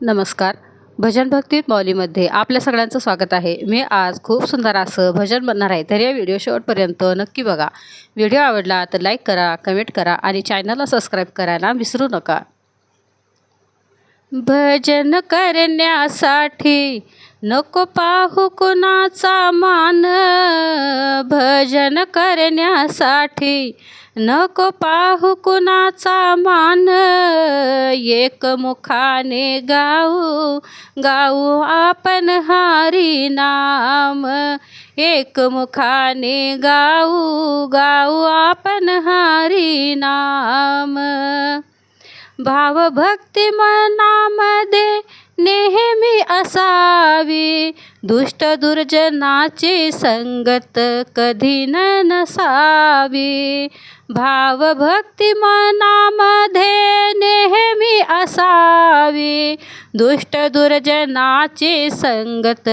नमस्कार. भजन भक्ती मौलीमध्ये आपल्या सगळ्यांचं स्वागत आहे. मी आज खूप सुंदर असं भजन बनणार आहे तर या व्हिडिओ शेवटपर्यंत नक्की बघा. व्हिडिओ आवडला तर लाईक करा कमेंट करा आणि चॅनलला सबस्क्राईब करायला विसरू नका. भजन करण्यासाठी नको पाहू कुणाचा मान. भजन करण्यासाठी नको पाहू कुणाचा मान. एक मुखाने गाऊ गाऊ आपण हारी नाम. एक मुखाने गाऊ गाऊ आपण हारी नाम. भावभक्ती मनामध्ये नेहमी असावी. दुष्ट दुर्जनाची संगत कधी न नसावी. भावभक्ती मनामध्ये नेहमी असावी. दुष्ट दुर्जनाची संगत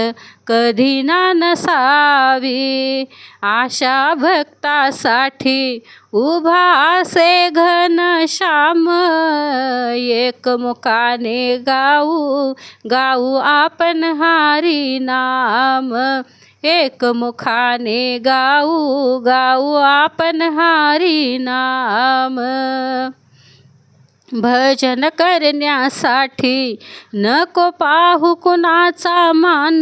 कधी ना नसावी. आशा भक्तासाठी उभा असे घन श्याम एकमुखाने गाऊ गाऊ आपण हारी. नाम एकमुखाने गाऊ गाऊ आपण हारी नाम. भजन करण्यासाठी नको पाहू कुणाचा मान.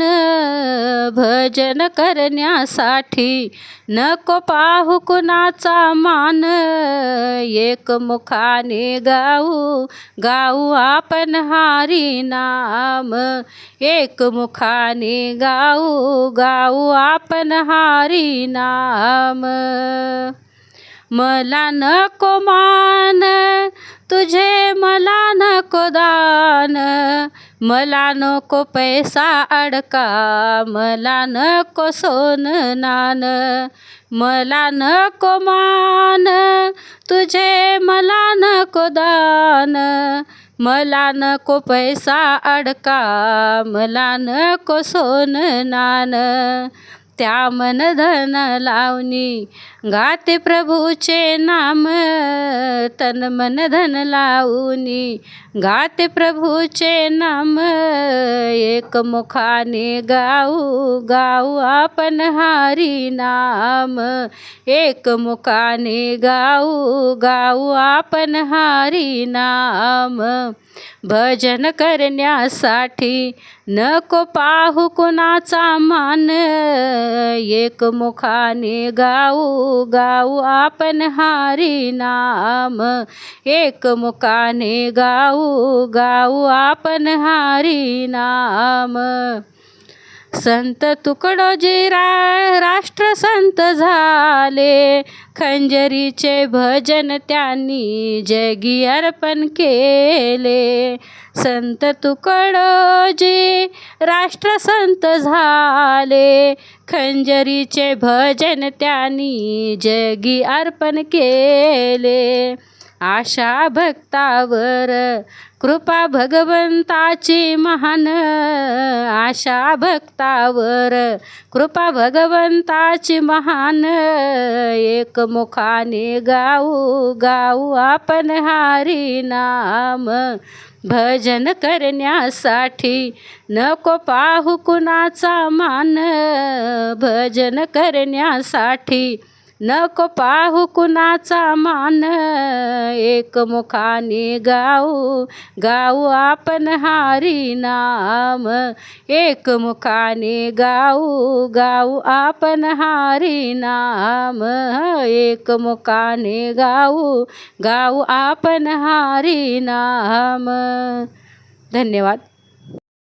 भजन करण्यासाठी नको पाहू कुणाचा मान. एक मुखाने गाऊ गाऊ आपण हारी नाम. एक मुखाने गाऊ गाऊ आपण हारी नाम. मला नको मान तुझे मला नको दान मला नको पैसा अडका मला नको सोन नान मला नको मान तुझे मला नको दान मला नको पैसा अडका मला नको सोन नान त्या मन धन लावणी. गाते प्रभूचे नाम तन मन धन लावणी. गाते प्रभूचे नाम एक मुखाने गाऊ गाऊ आपण हारी नाम. एक मुखाने गाऊ गाऊ आपण हारी नाम. भजन करण्यासाठी नको पाहू कुणाचा मान. एक मुखाने गाऊ गाऊ आपण हारी नाम. एक मुखाने गाऊ गाऊ आपण हारी नाम. संत तुकडोजी रा राष्ट्रसंत झाले. खंजरीचे भजन त्यांनी जगी अर्पण केले. संत तुकडोजी राष्ट्रसंत झाले. खंजरीचे भजन त्यांनी जगी अर्पण केले. आशा भक्तावर कृपा भगवंताची महान. आशा भक्तावर कृपा भगवंताची महान. एक मुखाने गाऊ गाऊ आपण हारी नाम. भजन करण्यासाठी नको पाहू कुणाचा मान. भजन करण्यासाठी नको पाहू कुणाचा मान. एकमुखाने गाऊ गाऊ आपण हारी नाम. एकमुखाने गाऊ गाऊ आपण हारी नाम. एक मुखाने गाऊ गाऊ आपण हारी नाम. धन्यवाद.